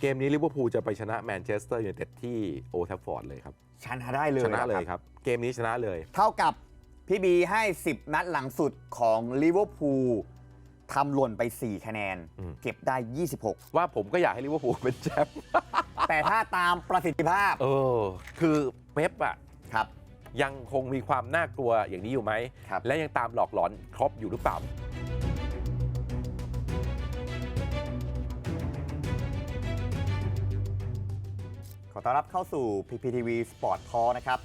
เกมนี้ลิเวอร์พูลจะไปชนะแมนเชสเตอร์ยูไนเต็ดที่โอทัฟฟอร์ดเลยครับ ชนะได้เลยชนะเลยครับครับ เกมนี้ชนะเลย เท่ากับพี่บีให้ 10 นัดหลังสุดของลิเวอร์พูลทำหล่นไป 4 คะแนน อืม เก็บได้ว่าผมก็อยากให้ลิเวอร์พูลเป็นแชมป์26แต่ถ้าตามประสิทธิภาพเออ คือเป๊ปอะครับยังคงมีความน่ากลัวอย่างนี้อยู่ไหม ครับ และยังตามหลอกหลอนครบอยู่หรือเปล่า อต้อนรับเข้าสู่ PPTV Sport Talk นะครับ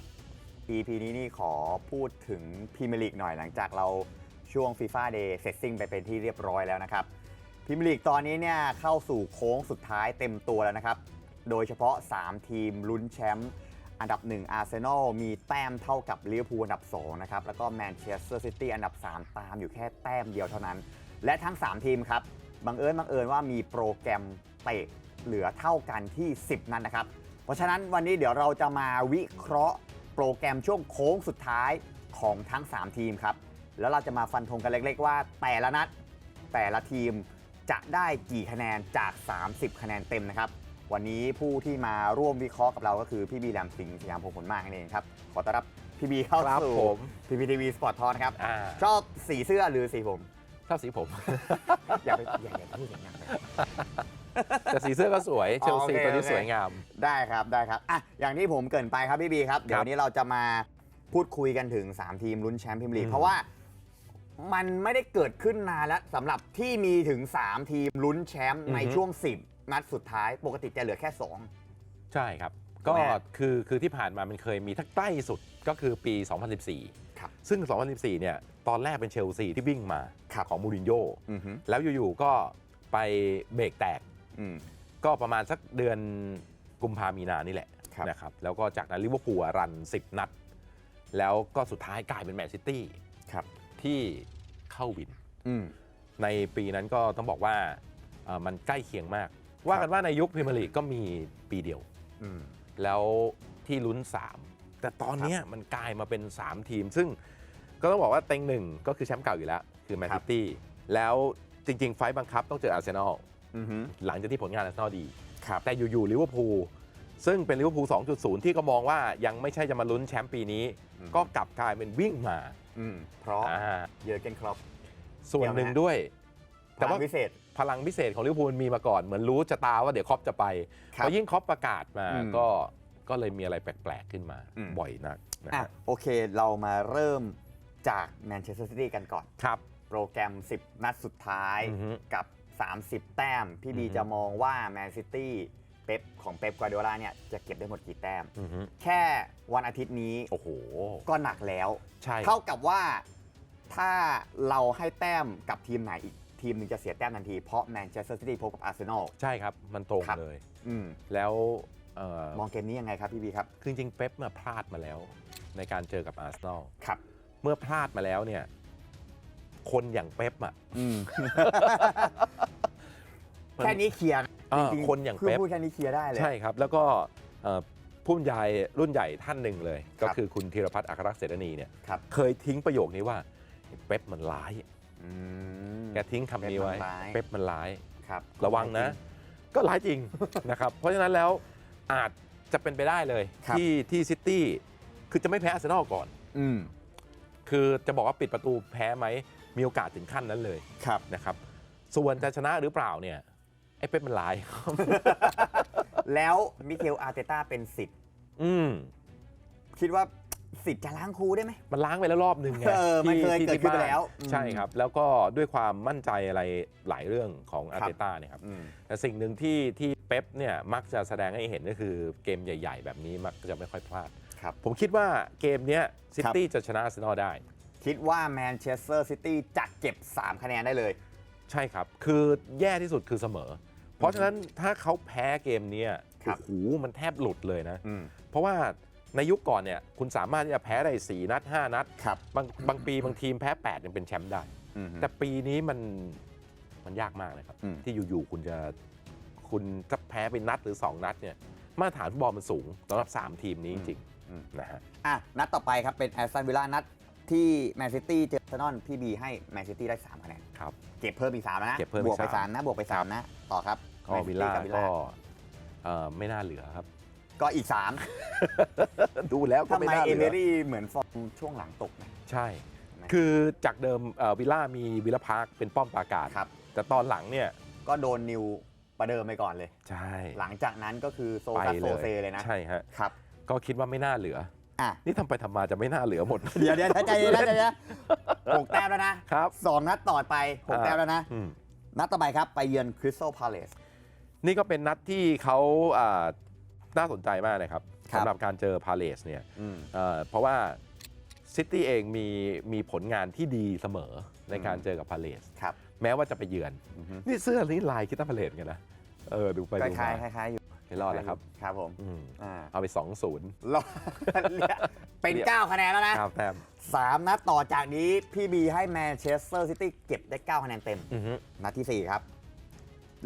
EP นี้นี่ขอพูดถึงพรีเมียร์ลีกหน่อยหลังจากเราช่วง FIFA Day เสร็จสิ้นไปเป็นที่เรียบร้อยแล้วนะครับพรีเมียร์ลีกตอนนี้เนี่ยเข้าสู่โค้งสุดท้ายเต็มตัวแล้วนะครับ โดยเฉพาะ 3 ทีมลุ้นแชมป์อันดับ 1 อาร์เซนอลมีแต้มเท่ากับลิเวอร์พูลอันดับ 2 นะครับ แล้วก็แมนเชสเตอร์ซิตี้อันดับ 3 ตามอยู่แค่แต้มเดียวเท่านั้น และทั้ง 3 ทีมครับบังเอิญบังเอิญว่ามีโปรแกรมเตะเหลือเท่ากันที่ 10 นัดนะครับ เพราะฉะนั้นวันนี้เดี๋ยวเราจะมาวิเคราะห์โปรแกรมช่วงโค้งสุดท้ายของทั้ง 3 ทีมครับ แล้วเราจะมาฟันธงกันเล็ก ๆ ว่าแต่ละนัด แต่ละทีมจะได้กี่คะแนนจาก 30 คะแนนเต็มนะครับ วันนี้ผู้ที่มาร่วมวิเคราะห์กับเราก็คือพี่บีแหลมสิงห์สยามพงษ์ผลมากนั่นเองครับ ขอต้อนรับพี่บีเข้าครับสู่ผมพีพีทีวีสปอร์ตทอนครับ อ่า ชอบสีเสื้อหรือสีผม ชอบสีผม อย่าไปอย่าอย่าพูดอย่างนั้นเลย แต่สีเสื้อก็สวยเชลซีโอเคตัวนี้โอเคสวยงาม ได้ครับได้ครับอะอย่างที่ผมเกรินไปครับพี่บีครับ เดี๋ยววันนี้เราจะมาพูดคุยกันถึง 3 ทีมลุ้นแชมป์พรีเมียร์ลีกอืมเพราะว่ามันไม่ได้เกิดขึ้นนานแล้วสำหรับที่มีถึง 3 ทีมลุ้นแชมป์ในช่วง 10 นัดสุดท้าย ปกติจะเหลือแค่ 2 ใช่ครับ ก็แม่คือคือที่ผ่านมามันเคยมีทั้งใกล้สุดก็คือปี 2014 ครับ ซึ่ง 2014 เนี่ย ตอนแรกเป็นเชลซีที่วิ่งมาครับของมูรินโญ่อือฮึแล้วอยู่ๆก็ไปเบรกแตก อืมก็ประมาณสักเดือนกุมภามีนานี่แหละครับ นะครับแล้วก็จากนั้นลิเวอร์พูลอะรัน 10 นัด แล้วก็สุดท้ายกลายเป็นแมนซิตี้ครับที่เข้าวิน อืม ในปีนั้นก็ต้องบอกว่าเอ่อมันใกล้เคียงมาก ว่ากันว่าในยุคพรีเมียร์ลีกก็มีปีเดียว อืม แล้วที่ลุ้น 3 แต่ตอนเนี้ยมันกลายมาเป็น 3 ทีม ซึ่งก็ต้องบอกว่าเต็งหนึ่งก็คือแชมป์เก่าอยู่แล้ว คือแมนครัซิบตี้แล้วจริง ๆ ไฟล์บังคับต้องเจออาร์เซนอลอือฮึ หลังจากที่ผลงานอาร์เซนอลดีครับแต่อยู่ๆลิเวอร์พูลซึ่งเป็นลิเวอร์พูล 2.0 ที่ก็มองว่ายังไม่ใช่จะมาลุ้นแชมป์ปีนี้อืมก็กลับกลายเป็นวิ่งมาอืมเพราะอ่าเยอร์เกนครอปส่วนหนึ่งด้วย แต่แต่ว่าว่าพิเศษพลังพิเศษของลิเวอร์พูลมีมาก่อน เหมือนรู้ชะตาว่าเดี๋ยวครอปจะไปครับพอยิ่งครอปประกาศมาอืมก็ก็เลยมีอะไรแปลกๆขึ้นมาอืมบ่อยนักนะอะฮะโอเคเรามาเริ่มจากแมนเชสเตอร์ซิตี้กันก่อนครับ โปรแกรม 10 นัดสุดท้ายอือฮึกับ 30 แต้ม พี่บีอือฮึจะมองว่าแมนซิตี้เป๊ปของเป๊ปกวาร์ดิโอลาเนี่ยจะเก็บได้หมดกี่แต้มอือฮึแค่วันอาทิตย์นี้โอ้โหก็หนักแล้วใช่เท่ากับว่าถ้าเราให้แต้มกับทีมไหนอีกทีมหนึ่งจะเสียแต้มทันทีเพราะแมนเชสเตอร์ซิตี้พบกับอาร์เซนอลใช่ครับ มันตรงครับเลยอืมแล้วเอ่อมองเกมนี้ยังไงครับพี่บีครับ คือจริงๆเป๊ปมาพลาดมาแล้ว ในการเจอกับอาร์เซนอลครับ เมื่อพลาดมาแล้วเนี่ย คนอย่างเป๊ปอะอืมมัน แค่นี้เคลียร์นะอ่าจริๆคนอย่างคือเป๊ป พูดแค่นี้เคลียร์ได้เลย ใช่ครับ แล้วก็เอ่อผู้บรรยายรุ่นใหญ่ท่านหนึ่งเลยก็ครับคือคุณธีรพัฒน์อัครรักษ์เสรณีเนี่ยครับ เคยทิ้งประโยคนี้ว่าเป๊ปมันร้าย อืม แกทิ้งคำนี้ไว้เป๊ปมันร้ายเป๊ปมันร้าย ครับ ระวังนะ ก็ร้ายจริง นะครับ เพราะฉะนั้นแล้วอาจจะเป็นไปได้เลย ครับ ที่ที่ซิตี้คือจะไม่แพ้อาร์เซนอลก่อน อืมคือจะบอกว่าปิดประตูแพ้ไหมมีโอกาสถึงขั้นนั้นเลยครับ นะครับส่วนจะชนะหรือเปล่าเนี่ยไอ้เป๊ปมันร้ายแล้วมิเคลอาร์เตต้าเป็นสิทธิ์อืมคิดว่าสิทธิ์จะล้างครูได้ไหม มันล้างไปแล้วรอบหนึ่งไงเออมันที่เคยที่เกิดขึ้นไปที่บ้าแล้วใช่ครับ แล้วก็ด้วยความมั่นใจอะไรหลายเรื่องของอาครัร์บเตต้าเนี่ยครับ อืม แต่สิ่งหนึ่งที่ที่เป๊ปเนี่ยมักจะแสดงให้เห็นก็คือเกมใหญ่ ๆ แบบนี้มักจะไม่ค่อยพลาด ครับ ผมคิดว่าเกมเนี้ยซิตี้จะชนะอาร์เซนอลได้ คิดว่าแมนเชสเตอร์ซิตี้จะเก็บ 3 คะแนนได้เลย ใช่ครับ คือแย่ที่สุดคือเสมอ เพราะฉะนั้นถ้าเขาแพ้เกมเนี้ยครับโอ้โหมันแทบหลุดเลยนะอืมเพราะว่าในยุคก่อนเนี่ยคุณสามารถที่จะแพ้ได้4นัด 5 นัดครับบางบางปีบางทีมแพ้8ยังเป็นแชมป์ได้อืมแต่ปีนี้มันมันยากมากเลยครับอืมที่อยู่ๆคุณจะคุณถ้าแพ้ไปนัดหรือ 2 นัดเนี่ยมาตรฐานฟุตบอลมันสูงสำหรับ 3 ทีมนี้จริงอืมๆนะฮะอะนัดต่อไปครับเป็นแอสตันวิลล่านัด ที่แมนซิตี้เจออาร์เซนอลพี่บีให้แมนซิตี้ได้3คะแนนครับ เก็บเพิ่มอีก3แล้วนะเก็บเพิ่มบวกไปอีกสาม 3นะบวกไป3นะต่อครับก็แมนซิวิลตี้ล่ากับวิลก็ล่าเอ่อไม่น่าเหลือครับ ก็อีกดูแล้ว3ก็ทำไม่ไมน่าเอเหเมลือรี่เหมือนฟอร์มช่วงหลังตกนะ ใช่ทำไมคือจากเดิมเอ่อวิลล่ามีวิลล่าพาร์คเป็นป้อมปราการครับ แต่ตอนหลังเนี่ยก็โดนนิวประเดิมไปก่อนเลย ใช่หลังจากนั้นก็คือโซไปซัสเลโซยเซเลยนะใช่ฮะ ครับ ก็คิดว่าไม่น่าเหลือ อะนี่ทำไปทำมาจะไม่น่าเหลือหมด เดี๋ยวเดี๋ยวใจเย็นนะใจเย็นนะหกแต้มแล้วนะครับสองนัดต่อไปหกแต้มแล้วนะอืม นัดต่อไปครับไปเยือนคริสตัลพาเลสนี่ก็เป็นนัดที่เขาอ่าน่าสนใจมากนะครับครับ สำหรับการเจอพาเลสเนี่ยอืมเอ่อเพราะว่าซิตี้เองมีมีผลงานที่ดีเสมอในการอืมเจอกับพาเลสครับแม้ว่าจะไปเยือน อือฮึนี่เสื้อนี้ลายคิดว่าพาเลสกันนะ เออ ดูไปคดูล้ามายๆคล้ายๆอยู่ ไม่รอดแล้วครับ ครับผมอืมอ่าเอาไป 2 0 เรา เป็น9คะแนนแล้วนะ9แต้มสามนัดต่อจากนี้พี่บีให้แมนเชสเตอร์ซิตี้เก็บได้ 9 คะแนนเต็ม อือฮึนัดทีสี่4 ครับ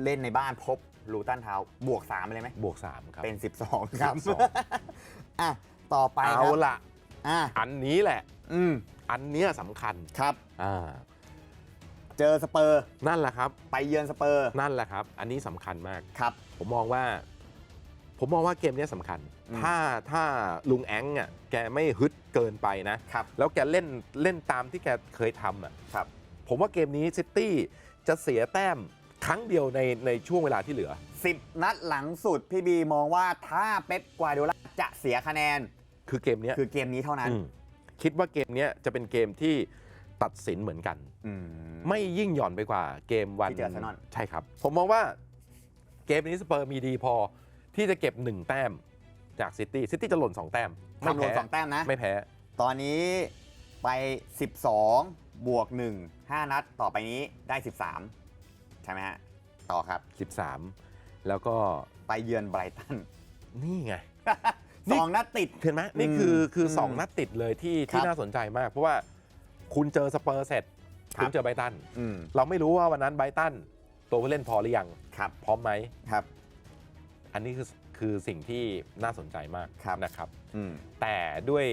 เล่นในบ้านพบลูตันเทาส์บวก3ไปเลยไหม บวก 3 ครับ เป็น 12 ครับ12อะ ต่อไปคเอารับละอะอันนี้แหละ อืมอันเนี้ยสำคัญครับ อ่าเจอสเปอร์ นั่นแหละครับ ไปเยือนสเปอร์ นั่นแหละครับ อันนี้สำคัญมาก ครับ ผมมองว่า ผมมองว่าเกมเนี้ยสำคัญอืมถ้าถ้าลุงแองอะแกไม่ฮึดเกินไปนะครับแล้วแกเล่นเล่นตามที่แกเคยทำอะครับผมว่าเกมนี้ซิตี้จะเสียแต้มครั้งเดียวในในช่วงเวลาที่เหลือ 10 นัดหลังสุดพี่บีมองว่าถ้าเป๊ปกวาร์ดิโอลาจะเสียคะแนน คือเกมเนี้ยคือเกมนี้เท่านั้นมคิดว่าเกมเนี้ยจะเป็นเกมที่ตัดสินเหมือนกันอืมไม่ยิ่งหย่อนไปกว่าเกมวันที่เจออาร์เซนอลใช่ครับ ผมมองว่าเกมนี้สเปอร์มีดีพอ ที่จะเก็บ 1 แต้มจากซิตี้ซิตี้จะหล่น 2 แต้มไม่ทำรวมแพ้สองแต้มนะ ไม่แพ้ ตอนนี้ไป 12 บวก 1 5 นัดต่อไปนี้ได้ 13 ใช่ไหมฮะ ต่อครับ 13 แล้วก็ไปเยือนไบรตัน นี่ไง นี่ สองนัดติด เห็นไหมนี่คือคือมสองนัดติดเลยที่คที่รับน่าสนใจมาก เพราะว่าคุณเจอสเปอร์เสร็จ ครับ คุณเจอไบรตัน อืมเราไม่รู้ว่าวันนั้นไบรตัน ตัวผู้เล่นพอหรือยัง ครับพร้อมไหม ครับ อันนี้คือคือสิ่งที่น่าสนใจมากครับ นะครับ อืม แต่ด้วย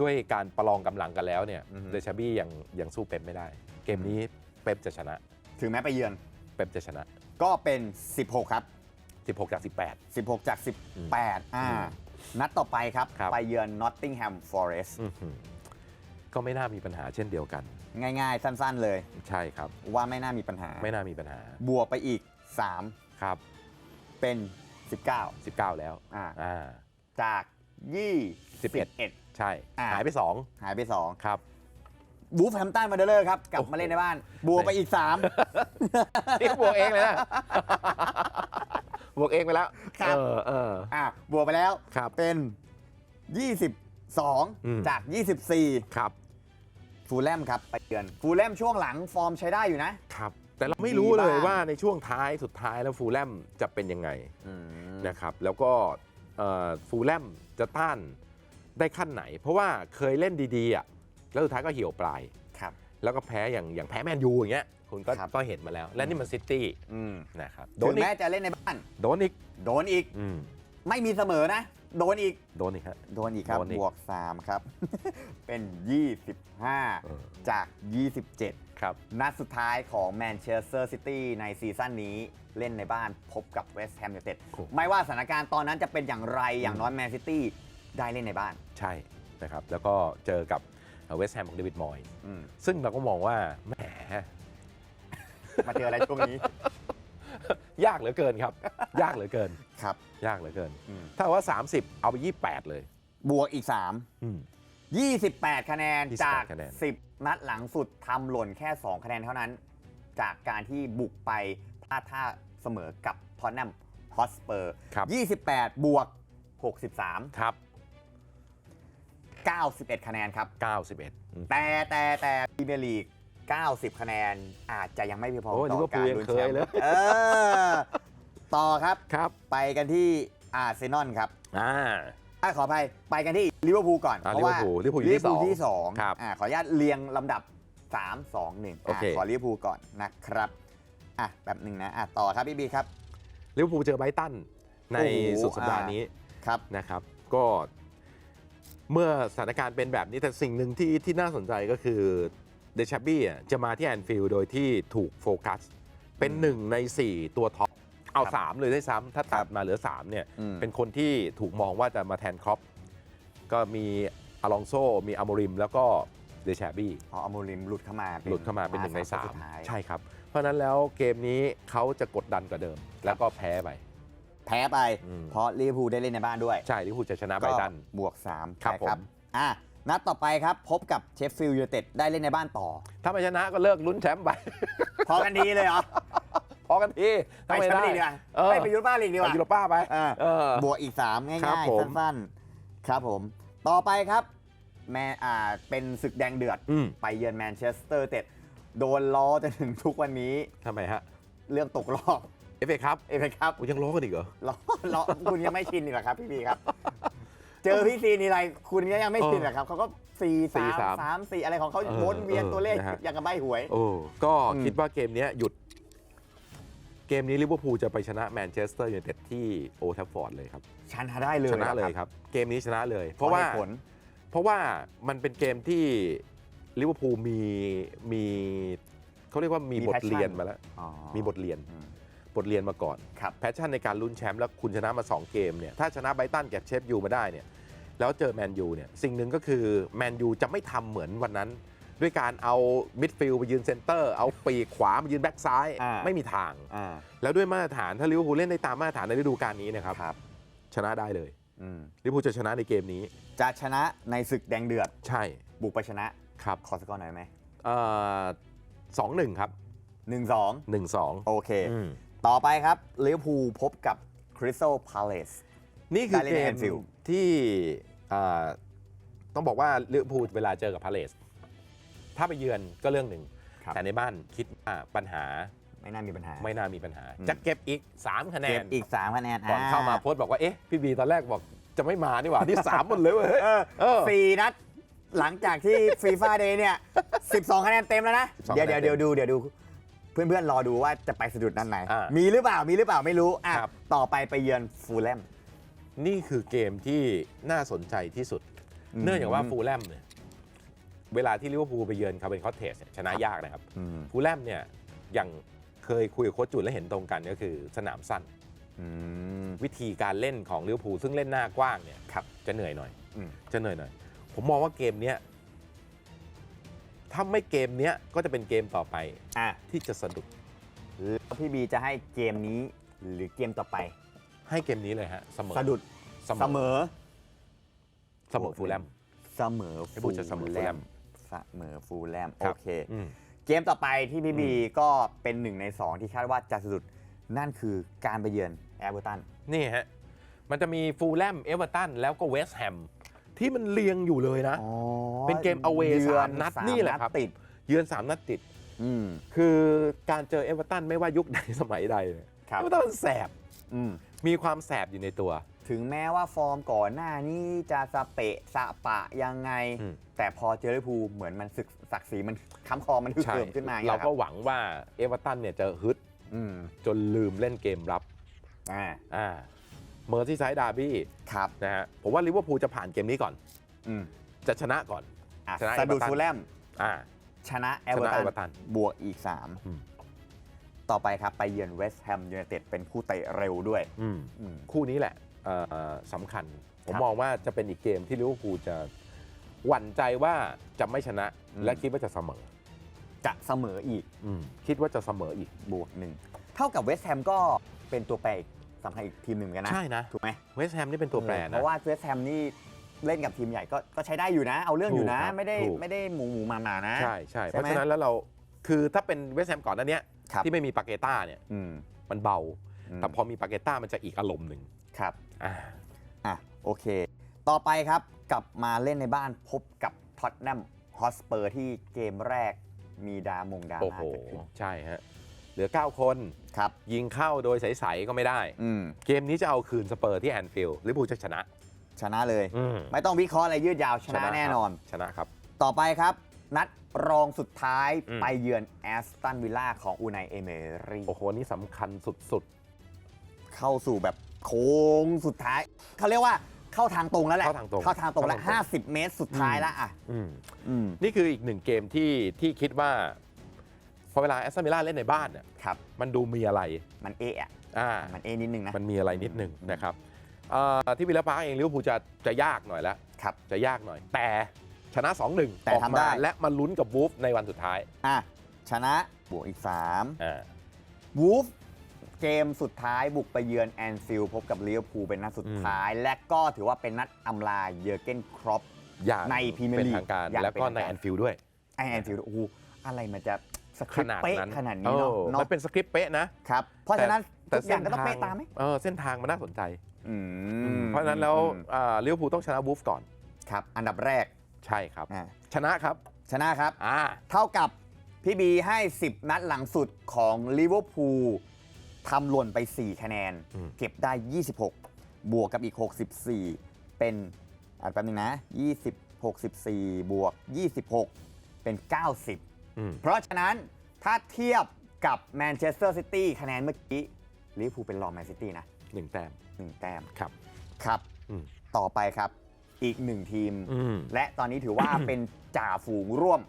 ด้วยการประลองกำลังกันแล้วเนี่ยอือฮึ เดชาบี้ยังยังสู้เป๊ปไม่ได้ เกมนี้เป๊ปจะชนะ ถึงแม้ไปเยือนเป๊ปจะชนะ ก็เป็น 16 ครับ 16 จาก 18 16 จาก 18 อ่า อืมนัดต่อไปครับ ครับ ไปเยือนนอตติงแฮมฟอเรสต์อื้อหือก็ไม่น่ามีปัญหาเช่นเดียวกัน ง่ายๆ สั้นๆเลย ใช่ครับ ว่าไม่น่ามีปัญหา ไม่น่ามีปัญหาบวกไปอีก ครับ 3 เป็น 19 19 แล้วอ่าอ่าจาก11 21ใช่ อ่า หายไป หายไป2ครับ2บูฟแฮมตันมาเดอร์ครับ กลับโอ้โหมาเล่นในบ้าน บวกไปอีก3นี่บวกเองเลยนะ บวกเองไปแล้วครับ เออเอออะบวกไปแล้วครับ เป็น อืม 22 จาก 24 ครับ ฟูลแลมครับ ไปเยือน ฟูลแลมช่วงหลังฟอร์มใช้ได้อยู่นะ ครับ แต่เราไม่รู้เลยดีมากว่าในช่วงท้ายสุดท้ายแล้วฟูลแลมจะเป็นยังไงนะครับแล้วก็เอ่อฟูลแลมจะต้านได้ขั้นไหน เพราะว่าเคยเล่นดีๆอะแล้วสุดท้ายก็เหี่ยวปลายครับแล้วก็แพ้อย่างอย่างแพ้แมนยูอย่างเงี้ยคุณก็ครับก็เห็นมาแล้ว และนี่มันซิตี้อืมนะครับโดถึนงอีกแม้จะเล่นในบ้าน โดนอีกโดนอีกอืมไม่มีเสมอนะ โดนอีก โดนอีกฮะ โดนอีกครับ โดนอีกบวก 3 ครับ เป็น เออ 25 จาก 27 ครับ นัดสุดท้ายของแมนเชสเตอร์ซิตี้ในซีซั่นนี้เล่นในบ้านพบกับเวสต์แฮมยูไนเต็ดโอ้ ไม่ว่าสถานการณ์ตอนนั้นจะเป็นอย่างไรอย่างน้อยแมนซิตี้ได้เล่นในบ้านใช่นะครับ แล้วก็เจอกับเวสต์แฮมของเดวิดมอยส์อืมซึ่งเราก็มองว่าแหมมาเจออะไรช่วงนี้ ยากเหลือเกินครับ ยากเหลือเกิน ครับ ยากเหลือเกิน อืม ถ้าว่า 30 เอาไป 28 เลย บวกอีก อืม 3 28 คะแนน28จากคะแนน 10 นัดหลังสุดทำหล่นแค่ 2 คะแนนเท่านั้น จากการที่บุกไปพลาดท่าเสมอกับทอนแนมฮอสเปอร์ครับ 28 บวก 63 ครับ 91 คะแนนครับ 91อืมแต่แต่แต่พรีเมียร์ลีก 90 คะแนน อาจจะยังไม่เพียงพอโอ้ยต่ลิเวออร์พูกาลรยังลุ้นเคแชยมป์เลย เออ ต่อครับ ครับไปกันที่อาร์เซนอลครับอ่า อะขออภัยไปกันที่ลิเวอร์พูลก่อน อะเพราะว่าลิเวอร์พูลลิเวอร์พูลอยู่ที่ที่สอง2ครับอะขออนุญาตเรียงลำดับ 3 2 1โอเค ขอลิเวอร์พูลก่อนนะครับอะแบบหนึ่งนะอะต่อครับพี่บีครับ ลิเวอร์พูลเจอไบรตันในโอ้โห สุดสัปดาห์อ่านี้นี้ครับ นะครับ ก็เมื่อสถานการณ์เป็นแบบนี้แต่สิ่งหนึ่งที่ที่น่าสนใจก็คือเดชาบี้จะมาที่แอนฟิลด์โดยที่ถูกโฟกัส เป็นหนึ่งใน 4 ตัวท็อป เอาครับ3เลยได้วยซ้ำถ้าตัครัดบมาเหลือ 3 เนี่ยอืมเป็นคนที่ถูกมองว่าจะมาแทนครอปก็มีอลองโซ มีอโมริม แล้วก็เดชาบี้พออโมริมหลุดเข้ามาป็หลุดเข้ามาเป็นหนึ่งในคสามสุดท้ยใช่ครับ เพราะฉะนั้นแล้วเกมนี้เขาจะกดดันกว่าเดิม แล้วก็แพ้ไปแพ้ไปอืมเพราะลิเวอร์พูลได้เล่นในบ้านด้วย ใช่ลิเวอร์พูลจะชนะไบรตันก็บวก3ครับใช่ผมอะ นัดต่อไปครับ พบกับเชฟฟิลด์ยูไนเต็ดได้เล่นในบ้านต่อ ถ้าไม่ชนะก็เลิกลุ้นแชมป์ไป พอกันดีเลยเหรอ พอกันทีไปถ้าไม่แชมได้ป์ลีกดีกว่าเออไปไปยุโรป้าลีกดีกไปว่ายูโรป้าไปเออเออ บวกอีก 3 ง่ครับายผมๆสั้นๆ ครับผม ต่อไปครับแม่อ่าเป็นศึกแดงเดือด อืมไปเยือนแมนเชสเตอร์เต็ด โดนล้อจนถึงทุกวันนี้ทำไมฮะเรื่องตกรอบ เอฟเอครับเอฟเอครับอุ๊ยยังล้อกันอีกเหรอ ล้อล้อคุณยังไม่ชินอีกเหรอครับพี่บีครับ เจอพี่ซีนี่ไรคุณก็ยังไม่ชินเหรอครับเขาก็สี่สี่สามสามสามสี่อะไรของเขาเออวนเวียนเออตัวเลขนะฮะอย่างกับใบหวย โอ้ก็อืมคิดว่าเกมเนี้ยหยุด เกมนี้ลิเวอร์พูลจะไปชนะแมนเชสเตอร์ยูไนเต็ดที่โอทัฟฟอร์ดเลยครับ ชนะได้เลยชนะเลยหอครับ เกมนี้ชนะเลย เพเพราะราะว่าว่าผลเพราะว่ามันเป็นเกมที่ลิเวอร์พูลมีมีเขาเรียกว่ามีมีบท passion เรียนมาแล้วอ๋อมีบทเรียนอืม บทเรียนมาก่อนครับแพชชั่นในการลุ้นแชมป์แล้วคุณชนะมา 2 เกมเนี่ย ถ้าชนะไบรตันกับเชฟยูมาได้เนี่ย แล้วเจอแมนยูเนี่ย สิ่งหนึ่งก็คือแมนยูจะไม่ทำเหมือนวันนั้น ด้วยการเอามิดฟิลด์ไปยืนเซนเตอร์ เอาปีกขวามายืนแบ็กซ้ายอ่าไม่มีทางอ่าแล้วด้วยมาตรฐานถ้าลิเวอร์พูลเล่นได้ตามมาตรฐานในฤดูกาลนี้นะครับครับชนะได้เลยอืมลิเวอร์พูลจะชนะในเกมนี้ จะชนะในศึกแดงเดือด ใช่ บุกไปชนะครับ ขอสกอร์หน่อยไหมสองหนึ่งครับหนึ่งสองหนึ่งสองโอเคอืม ต่อไปครับลิเวอร์พูลพบกับคริสตัลพาเลส นี่คือได้เล่นเกในม Anfield ที่อ่าต้องบอกว่าลิเวอร์พูลเวลาเจอกับพาเลส ถ้าไปเยือนก็เรื่องหนึ่ง ครับ แต่ในบ้านคิดว่าปัญหาไม่น่ามีปัญหา ไม่น่ามีปัญหา อืม จะเก็บอีก 3 คะแนเก็นบอีก3คะแนนก่อนเข้ามาโพสต์บอกว่าเอ๊ะพี่บีตอนแรกบอกจะไม่มานี่หว่าที่ 3 หมดเลยเว้ยเฮ้ยเออเออ สี่นัด หลังจากที่ฟีฟ่าเดย์เนี่ย 12 คะแนนเต็มแล้วนะ 12เดี๋ยวคะแนนเดี๋ยวเดี๋ยวดูเดี๋ยวดู เพื่อนๆรอดูว่าจะไปสะดุดนั้นไหน อ่ามีมีหรือเปล่ามีหรือเปล่าไม่รู้อะครับ ต่อไปไปเยือนฟูลแลม นี่คือเกมที่น่าสนใจที่สุด อืม เนื่องจากว่าฟูลแลมเนี่ยเวลาที่ลิเวอร์พูลไปเยือนคาร์เบนคอตเทสชนะยากนะครับอืมฟูลแลมเนี่ยอย่างเคยคุยกับโค้ชจุนและเห็นตรงกันก็คือสนามสั้น อืม วิธีการเล่นของลิเวอร์พูลซึ่งเล่นหน้ากว้างเนี่ยครับจะเหนื่อยหน่อย อืม จะเหนื่อยหน่อย ผมมองว่าเกมเนี้ย ถ้าไม่เกมเนี้ยก็จะเป็นเกมต่อไปอะที่จะสะดุดแล้วพี่บีจะให้เกมนี้หรือเกมต่อไป ให้เกมนี้เลยฮะเสมอสะดุดเสมเสอมอเสมอฟูลแลมเสมอให้พูดจะเสมอฟูลแลมเสมอฟูลแลมคโอรับเคอืมเกมต่อไปที่พี่บีก็เป็นหนึ่งในสองที่คาดว่าจะสะดุดนั่นคือการไปเยือนแอร์เบอร์ตันนี่ฮะมันจะมีฟูลแลมเอเวอร์ตันแล้วก็เวสต์แฮม ที่มันเรียงอยู่เลยนะ เป็นเกม away ยือสามนัดนี่แหละครับติดเยือน3นัดติดอืมคือการเจอเอเวอร์ตันไม่ว่ายุคใดสมัยใดเนี่ยครับเอเวอร์ตันมันแสบอืมมีความแสบอยู่ในตัว ถึงแม้ว่าฟอร์มก่อนหน้านี้จะสเปะสะปะยังไงอืมแต่พอเจอลิเวอร์พูลเหมือนมันศึกศักดิ์ศรีมันค้ำคอมันฮึกใช่เหิมขึ้นมาอย่งเรางี้ยคก็บหวังว่าเอเวอร์ตันเนี่ยจะฮึดอืมจนลืมเล่นเกมรับอ่าอ่า เมอร์ที่ไซด์ดาร์บี้ครับนะฮะผมว่าลิเวอร์พูลจะผ่านเกมนี้ก่อน อืมจะชนะก่อน อะชนะสะดุด Everton ฟูลแลม อ่า ชนะแอชร์เบอนะร์เอเวอร์ตัตันนบวกอีก อืม 3 ต่อไปครับ ไปเยือนเวสต์แฮมยูไนเต็ดเป็นคู่เตะเร็วด้วยอืม อืม คู่นี้แหละเอ่อสำคัญ ผมครับมองว่าจะเป็นอีกเกมที่ลิเวอร์พูลจะหวั่นใจว่าจะไม่ชนะ อืม และคิดว่าจะเสมอจะเสมออีกอืมคิดว่าจะเสมออีก บวกหนึ่งเท่ากับเวสต์แฮมก็เป็นตัวแปรอีก สำคัญอีกทีมหนึ่งเหมือนกันนะใช่นะ ถูกไหมเวสต์แฮมนี่เป็นตัวแปรเพนะราะว่าเวสต์แฮมนี่เล่นกับทีมใหญ่ก็ก็ใช้ได้อยู่นะ เอาเรื่องอยู่นะ ถูกครับไม่ได้ถูก ไม่ได้หมูหมูมามานะ ใช่ใช่ใช่เพราะไหมฉะนั้นแล้วเราคือถ้าเป็นเวสต์แฮมก่อนหนั้นเนี้ยครับ ที่ไม่มีปาเกต้าเนี่ยอืมมันเบา อืมแต่พอมีปาเกต้ามันจะอีกอารมณ์หนึ่งครับ อ่า อะโอเค ต่อไปครับกลับมาเล่นในบ้านพบกับท็อตแนมฮอสเปอร์ที่เกมแรกมีดามงดราโอ้ม่าโห เกิดขึ้นใช่ฮะเห ลือ 9 คนครับยิงเข้าโดยใส ๆ ก็ไม่ได้ อืมเกมนี้จะเอาคืนสเปอร์ที่แอนฟิลด์ลิเวอร์พูลจะชนะชนะเลย อืมไม่ต้องวิเคราะห์อะไรยืดยาวชนะครับแน่นอน ชนะครับ ต่อไปครับ นัดรองสุดท้ายอืม ไปเยือนแอสตันวิลล่าของอูไนเอเมรีโอ้โหนี่สำคัญสุด เข้าสู่แบบโค้งสุดท้าย เขาเรียกว่าเข้าทางตรงแล้วแหละเข้าทางตรงเข้าทางตรงแล้วเข้าทางตรง 50 เมตรสุดท้ายแล้วอะ ๆอืม อืม นี่คืออีกหนึ่งเกมที่ที่คิดว่า พอเวลาแอสตันวิลล่าเล่นในบ้านเนี่ยครับ มันดูมีอะไรมันเอะอะอ่ามันเอะนิดนึงนะ มันมีอะไรนิดหนึ่งนะครับเอ่อที่วิลล่าพาร์คเองลิเวอร์พูลจะจะยากหน่อยแล้วครับจะยากหน่อย แต่ชนะ 2-1แต่ออกทำได้ มาและมาลุ้นกับวูฟในวันสุดท้ายอะชนะบวกอีก3อ่าวูฟเกมสุดท้ายบุกไปเยือนแอนฟิลด์พบกับลิเวอร์พูลเป็นนัดสุดท้าย และก็ถือว่าเป็นนัดอำลาเยอร์เกนครอป อย่างใน Premier เป็น League ทางการ อย่างแล้วก็เป็นทางในการ แอนฟิลด์ด้วย ไอแอนฟิลด์โอ้โหอะไรมันจะ สคขริปต์นาดเป๊ะนั้นขนาดนี้เนาะเออเนาะมันเป็นสคริปต์เป๊ะนะ ครับเพราะฉะนั้นแต่ทุกอย่างก็ต้องเป๊ะตามไหมเออเส้นทางมันน่าสนใจ อืมเพราะฉะนั้นแล้วอืมอ่าลิเวอร์พูลต้องชนะวูฟก่อนครับ อันดับแรกใช่ครับ อะชนะครับชนะครับ อ่าเท่ากับพี่บีให้ 10 นัดหลังสุดของลิเวอร์พูลทำหล่นไป 4 คะแนน อืม เก็บได้ 26 บวกกับอีก 64 เป็นอ่านแป๊บนึงนะ 20 64 บวก 26 เป็น 90อืม เพราะฉะนั้นถ้าเทียบกับแมนเชสเตอร์ซิตี้คะแนนเมื่อกี้ลิเวอร์พูลเป็นรองแมนซิตี้นะหนึ่งแต้มหนึ่งแต้มครับครับอืมต่อไปครับอีกหนึ่งทีมอืมและตอนนี้ถือว่าเป็นจ่าฝูงร่วม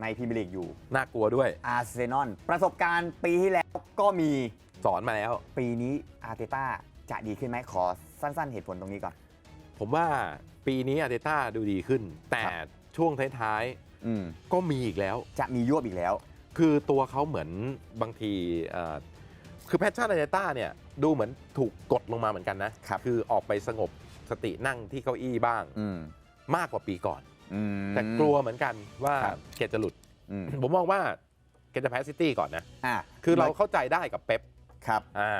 ในพรีเมียร์ลีกอยู่ น่ากลัวด้วยอาร์เซนอลประสบการณ์ปีที่แล้วก็มีสอนมาแล้ว ปีนี้อาร์เตต้าจะดีขึ้นไหมขอสั้นๆ เหตุผลตรงนี้ก่อน ผมว่าปีนี้อาร์เตต้าดูดีขึ้น แต่ครับช่วงท้าย อืมๆก็มีอีกแล้ว จะมียวบอีกแล้ว คือตัวเขาเหมือนบางทีเอ่อคือแพชชั่นอาร์เตต้าเนี่ยดูเหมือนถูกกดลงมาเหมือนกันนะครับอออกไปสงบสตินั่งที่เก้าอี้บ้าง อืมมากกว่าปีก่อน อืม แต่กลัวเหมือนกันว่าครับ แกจะหลุด อืมผมมองว่าแกจะแพ้ซิตี้ก่อนนะ อะคือเราเข้าใจได้กับเป๊ปครับอ่า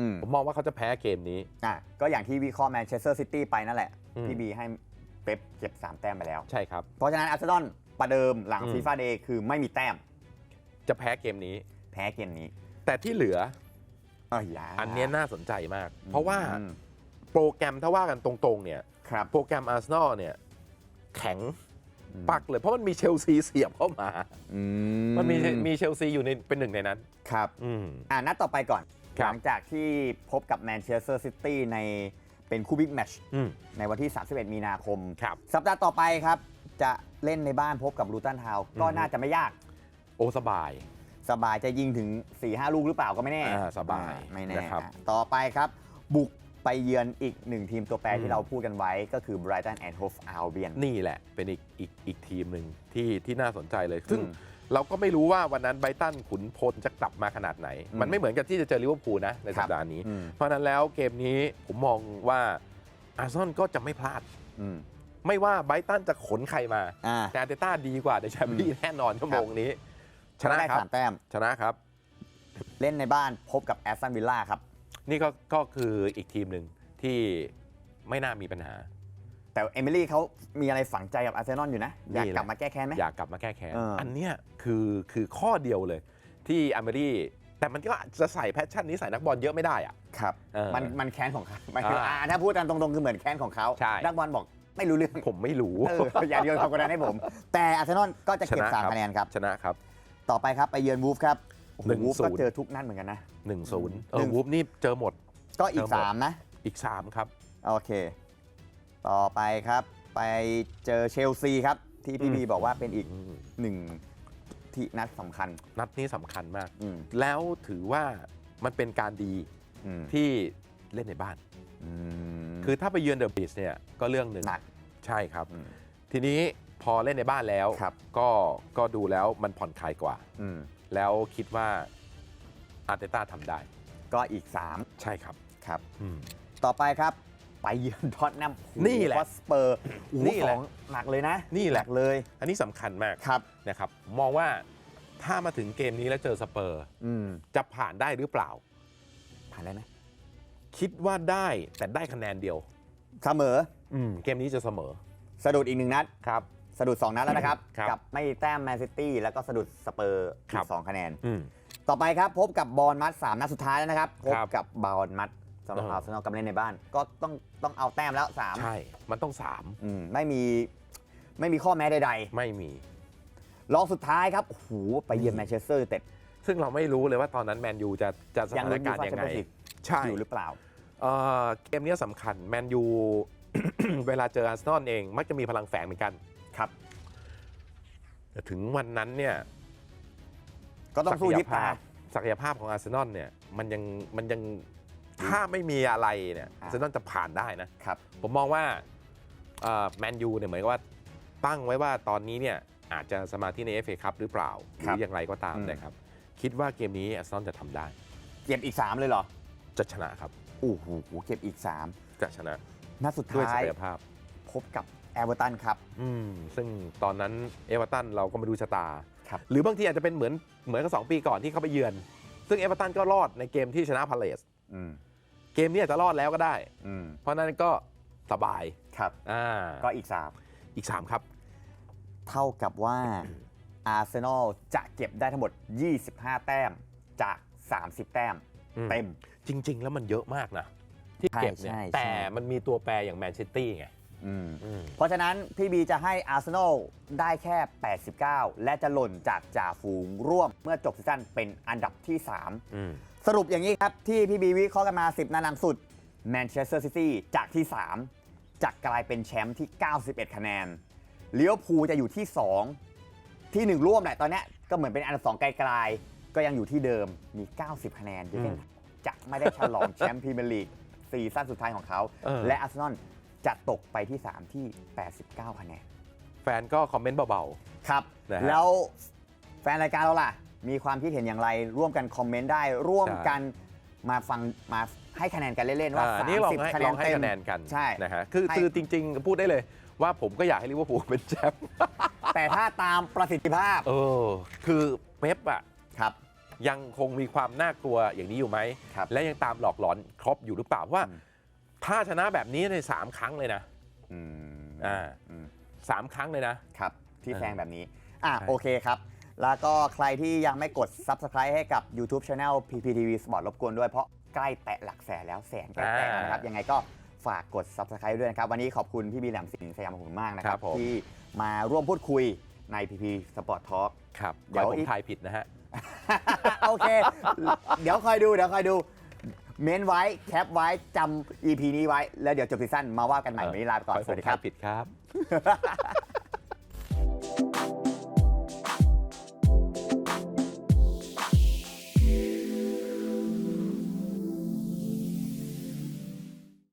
อืมผมมองว่าเขาจะแพ้เกมนี้ อะก็อย่างที่วิเคราะห์แมนเชสเตอร์ซิตี้ไปนั่นแหละ อืม พี่บีให้เป๊ปเก็บ 3 แต้มไปแล้ว ใช่ครับ เพราะฉะนั้นอาร์เซนอลประเดิมหลังอืม ฟีฟ่าเดย์คือไม่มีแต้มจะแพ้เกมนี้ แพ้เกมนี้แต่ที่เหลือเอ้ยอย่าอันเนี้ยน่าสนใจมาก เพราะว่าอืมโปรแกรมถ้าว่ากันตรงๆเนี่ยครับโปรแกรมอาร์เซนอลเนี่ยแข็งอืมปักเลยเพราะมันมีเชลซีเสียบเข้ามา อืมันมีมีเชลซีอยู่ในเป็นหนึ่งในนั้น ครับ อืม อ่านัดต่อไปก่อน ครัหบลังจากที่พบกับแมนเชสเตอร์ซิตี้ใน เป็นคู่บิ๊กแมตชอืม ในวันที่ 31 มีนาคม ครับ สัปดาห์ต่อไปครับ จะเล่นในบ้านพบกับลูตันทาวน์ก็อือฮึน่าจะไม่ยาก โอสบาย สบายจะยิงถึง 4-5ลูกหรือเปล่าก็ไม่แน่อ่าสบายอ่ไม่แน่นะครับอะต่อไปครับ บุกไปเยือนอีกหนึ่งทีมตัวแปรอืม ที่เราพูดกันไว้ก็คือ Brighton and Hove Albion นี่แหละเป็นอีกอีกอีกทีมหนึ่งที่ที่น่าสนใจเลย ซึ่งอืม เราก็ไม่รู้ว่าวันนั้นไบรตันขุนพลจะกลับมาขนาดไหนอืมมันไม่เหมือนกับที่จะเจอลิเวอร์พูลนะในครัสับปดาห์นี้อืมเพราะฉะนั้นแล้วเกมนี้ผมมองว่าอาร์เซนอลก็จะไม่พลาดอืมไม่ว่าไบรตันจะขนใครมาอ่าแต่อาร์เตต้าดีกว่าในแชมเปี้ยนแน่นอนชั่วโมงนี้ ชนะได้ครับสามแต้มชนะครับ เล่นในบ้านพบกับแอสตันวิลล่าครับ นี่ก็ก็คืออีกทีมหนึ่งที่ไม่น่ามีปัญหา แต่เอมิลี่เขามีอะไรฝังใจกับอาร์เซนอลอยู่นะ อยากนี่แหละกลับมาแก้แค้นไหม อยากกลับมาแก้แค้น เอออั อันเนี้ยคือคือข้อเดียวเลยที่อเมรี่ แต่มันก็จะใส่แพชชั่นนี้ใส่นักบอลเยอะไม่ได้อะครับ เออมันมันแค้นของเขาหมายถึงอ่าอ่าถ้าพูดกันตรงๆ คือเหมือนแค้นของเขาใช่ นักบอลบอกไม่รู้เรื่องผมไม่รู้ เอออย่าโยนความกดดันให้ผม แต่อาร์เซนอลก็จะเก็บชนะสามครับ คะแนนครับ ชนะครับ ต่อไปครับไปเยือนวูฟครับโอ้โหนึ่งวูฟศูก็นย์ เจอทุกนัดเหมือนกันนะ1นศูนย์เอหนึ่อง วูฟนี่เจอหมด ก็อีเจกอหมด 3 นะ อีก 3 ครับ โอเค ต่อไปครับ ไปเจอเชลซีครับ ที่พี่อืมบีบอกว่าเป็นอีกอืมหนึ่งที่นัดสำคัญ นัดนี้สำคัญมาก อืมแล้วถือว่ามันเป็นการดีอืมที่เล่นในบ้าน อืม คือถ้าไปเยือนเดอะบีชเนี่ยก็เรื่องหนึ่งหนัก ใช่ครับอืมทีนี้พอเล่นในบ้านแล้ว ครับ ก็ก็ดูแล้วมันผ่อนคลายกว่า อืมแล้วคิดว่าอาร์เตต้าทำได้ ก็อีก ใช่ครับ3 ครับอืมต่อไปครับ ไปเยือนท็อตแนมนี่แหละสเปอร์โอ้โหนี่แหละสองหนักเลยนะ นี่แหละกเลย อันนี้สำคัญมากครับนะครับมองว่าถ้ามาถึงเกมนี้แล้วเจอสเปอร์อืมจะผ่านได้หรือเปล่า ผ่านได้ไหมคิดว่าได้แต่ได้คะแนนเดียว เสมออืมเกมนี้จะเสมอ สะดุดอีกหนึ่งนัดครับสะดุด 2 นัดแล้วนะครับครับกับไม่แต้มแมนซิตี้แล้วก็สะดุดสเปอร์ครัอีบกสองคะแนนอืมต่อไปครับ พบกับบอลมัดสามนัดสุดท้ายแล้วนะครับ พบครับกับบอลมัด สำหรับเอออาร์เซนอลกำลังเล่นในบ้าน ก็ต้องต้องเอาแต้มแล้วสามใช่ มันต้องอืมไม่มีไม่มีข้อแม้ใด3ไม่มี ๆรองสุดท้ายครับโอ้โหไปเยือนแมนเชสเตอร์ยูไนเต็ด ซึ่งเราไม่รู้เลยว่าตอนนั้นแมนยูจะจะสยังถานลุ้นยูการณ์ฟ่ายัแชมงไงเปี้ยนส์ลีกใช่อยู่หรือเปล่า เอ่อเกมนี้สำคัญแมนยู เวลาเจออาร์เซนอลเองมักจะมีพลังแฝงเหมือนกันครับ แต่ถึงวันนั้นเนี่ย ก็ต้องสู้ยิบตาศักยภาพของอาร์เซนอลเนี่ยมันยังมันยัง ถ้าไม่มีอะไรเนี่ยอะอาร์เซนอลจะผ่านได้นะ ครับ ผมมองว่าแมนยูเนี่ยเหมือนกับว่าตั้งไว้ว่าตอนนี้เนี่ยอาจจะสมาธิใน FA คัพหรือเปล่า หครัรืบออย่างไรก็ตามอืม นะครับ คิดว่าเกมนี้อาร์เซนอลจะทำได้ เก็บอีก 3 เลยเหรอจะชนะครับโอ้โหเก็บอีก จะชนะ3 นัดสุดด้วยศัท้ายกยภาพ พบกับแอร์เวอร์ตันครับ อืมซึ่งตอนนั้นเอเวอร์ตันเราก็ไม่รู้ชะตา ครับ หรือบางทีอาจจะเป็นเหมือนเหมือนกับสองปีก่อนที่เขาไปเยือน ซึ่งเอเวอร์ตันก็รอดในเกมที่ชนะพาเลส อืม เกมนี้อาจจะรอดแล้วก็ได้ อืมเพราะฉะนั้นก็สบายครับ อ่าก็อีกอีก 3 ครับ3เท่ากับว่าอาร์เซนอลจะเก็บได้ทั้งหมด 25 แต้มจาก 30 แต้ม อืม เต็ม จริง ๆ แล้วมันเยอะมากนะ ที่เก็บเนี่ยใช่ใช่ แต่มันมีตัวแปรอย่างแมนเชสเตอร์ไงอืมอืมเพราะฉะนั้นพี่บีจะให้อาร์เซนอลได้แค่ 89 และจะหล่นจากจ่าฝูงร่วมเมื่อจบซีซั่นเป็นอันดับที่ 3 อืม สรุปอย่างนี้ครับ ที่พี่บีวิเคราะห์กันมา 10นัดหลังสุดแมนเชสเตอร์ซิตี้จากที่ 3จะกลายเป็นแชมป์ที่ 91 คะแนนเลี้ยวภูลจะอยู่ที่ 2 ที่ 1 ร่วมแหละตอนเนี้ยก็เหมือนเป็นอันดับ2ไกลๆ ก็ยังอยู่ที่เดิมมี 90 คะแนนยังอืมจะไม่ได้ฉลองแชมป์พรีเมียร์ลีกซีซั่นสุดท้ายของเขาเออและอาร์เซนอลจะตกไปที่ 3 ที่ 89 คะแนน แฟนก็คอมเมนต์เบาครับนะฮะแล้วแฟนรายการเราล่ะ มีความคิดเห็นอย่างไร ร่วมกันคอมเมนต์ได้ ร่วมกันมาฟังมาให้คะแนนกันเล่นๆๆว่าอ่านี่ลองให้30คะแนลอนงให้เต็มคะแนนกันใช่นะฮะคือให้คือจริง ๆ พูดได้เลยว่าผมก็อยากให้ลิเวอร์พูลเป็นแชมป์แต่ถ้าตามประสิทธิภาพ เออ คือเป๊ปอะครับ ยังคงมีความน่ากลัวอย่างนี้อยู่ไหมครับและยังตามหลอกหลอนครบอยู่หรือเปล่าเพราะว่าอืมถ้าชนะแบบนี้ในสามครั้งเลยนะอืมอ่าอืมสามครั้งเลยนะครับ ที่เออแซงแบบนี้ อะใช่โอเคครับ แล้วก็ใครที่ยังไม่กด Subscribe ให้กับ YouTube Channel PPTV Sport รบกวนด้วยเพราะใกล้แตะหลักแสนแล้วแสนใกล้แตะแล้วนะครับ ยังไงก็ฝากกด Subscribe ด้วยนะครับ วันนี้ขอบคุณพี่บีแหลมสิงห์สยามของผมมากนะคครัรับบผม ที่มาร่วมพูดคุยใน PP Sport Talk ครับเดี๋เดี๋ยยววผมอีกทายผิดนะฮะ โอเค เดี๋ยวคอยดูเดี๋ยวคอยดู เม้นไว้แคปไว้จำ EP นี้ไว้ แล้วเดี๋ยวจบซีซั่นมาว่ากันใหม่เออวันนี้ลาไปก่อนขให้สวัสดีผมครับทายผิดครับ